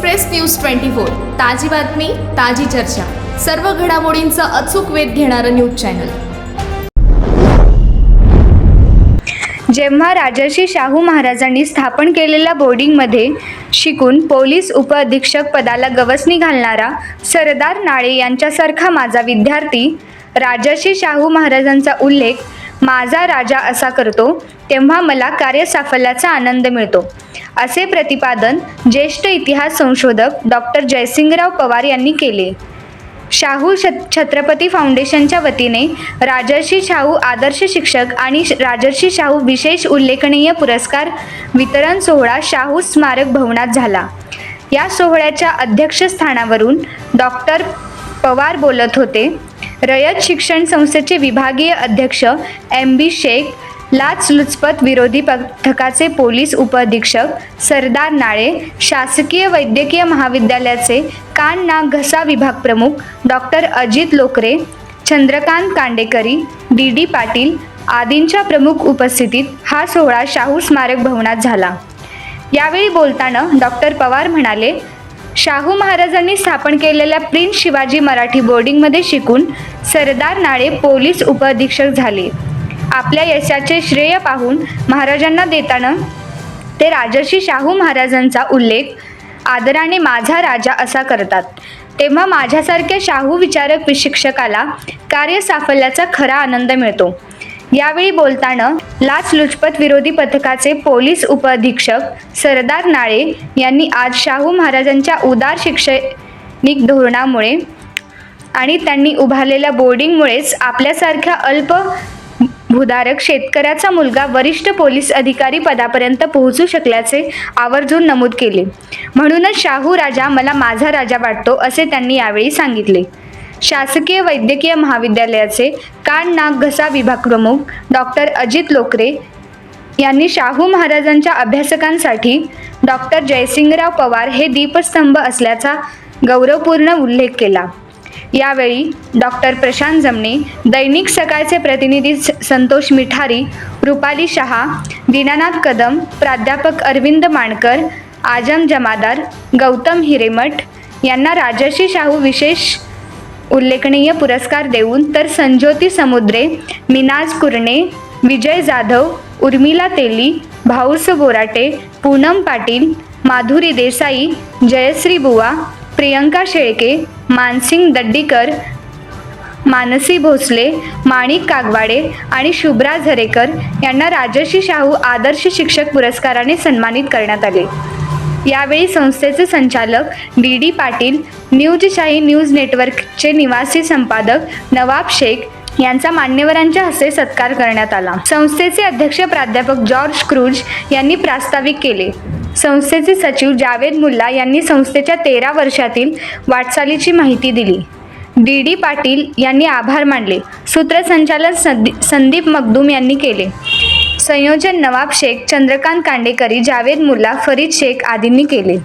Express news twenty four. ताजी बातमी ताजी चर्चा. सर्व घडामोडींचा अचूक वेध घेणारं न्यूज चॅनल. जेव्हा राजर्षी शाहू महाराजांनी स्थापन केलेल्या बोर्डिंगमध्ये शिकून पोलीस उपअधीक्षक पदाला गवसणी घालणारा सरदार नाळे यांच्यासारखा माझा विद्यार्थी राजर्षी शाहू महाराजांचा उल्लेख माझा राजा असा करतो तेव्हा मला कार्यसाफल्याचा आनंद मिळतो. असे प्रतिपादन ज्येष्ठ इतिहास संशोधक डॉक्टर जयसिंगराव पवार यांनी केले. शाहू छत्रपती फाउंडेशनच्या वतीने राजर्षी शाहू आदर्श शिक्षक आणि राजर्षी शाहू विशेष उल्लेखनीय पुरस्कार वितरण सोहळा शाहू स्मारक भवनात झाला. या सोहळ्याच्या अध्यक्षस्थानावरून डॉक्टर पवार बोलत होते रयत शिक्षण संस्थेचे विभागीय अध्यक्ष एम बी शेख लाचलुचपत विरोधी पथकाचे पोलीस उपअधीक्षक सरदार नाळे शासकीय वैद्यकीय महाविद्यालयाचे कान नाक घसा विभाग प्रमुख doctor Ajit Lokare Chandrakant Kandekari D D Patil आदींच्या प्रमुख उपस्थितीत हा सोहळा शाहू स्मारक भवनात झाला. यावेळी बोलताना डॉक्टर पवार म्हणाले शाहू महाराजांनी स्थापन केलेल्या प्रिन्स शिवाजी मराठी बोर्डिंगमध्ये शिकून सरदार नाळे पोलीस उपअधीक्षक झाले. आपल्या यशाचे श्रेय पाहून महाराजांना देताना ते राजर्षी शाहू महाराजांचा उल्लेख आदराने माझा राजा असा करतात. तेव्हा माझ्यासारख्या शाहू विचारक शिक्षकाला कार्यसाफल्याचा खरा आनंद मिळतो. यावेळी बोलताना लाचलुचपत विरोधी पथकाचे पोलीस उपअधीक्षक सरदार नाळे यांनी आज शाहू महाराजांच्या उदार शैक्षणिक धोरणामुळे आणि त्यांनी उभारलेल्या बोर्डिंगमुळेच आपल्यासारख्या अल्प भूधारक शेतकऱ्याचा मुलगा वरिष्ठ पोलीस अधिकारी पदापर्यंत पोहोचू शकल्याचे आवर्जून नमूद केले. म्हणूनच शाहू राजा मला माझा राजा वाटतो असे त्यांनी यावेळी सांगितले. शासकीय वैद्यकीय महाविद्यालयाचे कान नाक घसा विभाग प्रमुख डॉक्टर अजित लोकरे यांनी शाहू महाराजांच्या अभ्यासकांसाठी डॉक्टर जयसिंगराव पवार हे दीपस्तंभ असल्याचा गौरवपूर्ण उल्लेख केला. यावेळी डॉक्टर प्रशांत जमणे दैनिक सकाळचे प्रतिनिधी स- संतोष मिठारी रुपाली शहा दीनानाथ कदम प्राध्यापक अरविंद माणकर आजम जमादार गौतम हिरेमठ यांना राजर्षी शाहू विशेष उल्लेखनीय पुरस्कार देऊन तर संज्योती समुद्रे मिनाज कुरणे विजय जाधव उर्मिला तेली भाऊस बोराटे पूनम पाटील माधुरी देसाई जयश्री बुवा प्रियंका शेळके मानसिंग दड्डीकर मानसी भोसले माणिक कागवाडे आणि शुभ्रा झरेकर यांना राजर्षी शाहू आदर्श शिक्षक पुरस्काराने सन्मानित करण्यात आले. यावेळी संस्थेचे संचालक D D Patil Newsshahi news नेटवर्कचे निवासी संपादक नवाब शेख यांचा मान्यवरांच्या हस्ते सत्कार करण्यात आला. संस्थेचे अध्यक्ष प्राध्यापक जॉर्ज क्रूज यांनी प्रास्ताविक केले. संस्थेचे सचिव जावेद मुल्ला यांनी संस्थेच्या तेरा वर्षातील वाटचालीची माहिती दिली. डी डी पाटील यांनी आभार मानले. सूत्रसंचालन संदी संदीप मगदूम यांनी केले. संयोजन नवाब शेख चंद्रकांत कांडेकरी जावेद मुल्ला फरीद शेख आदींनी केले.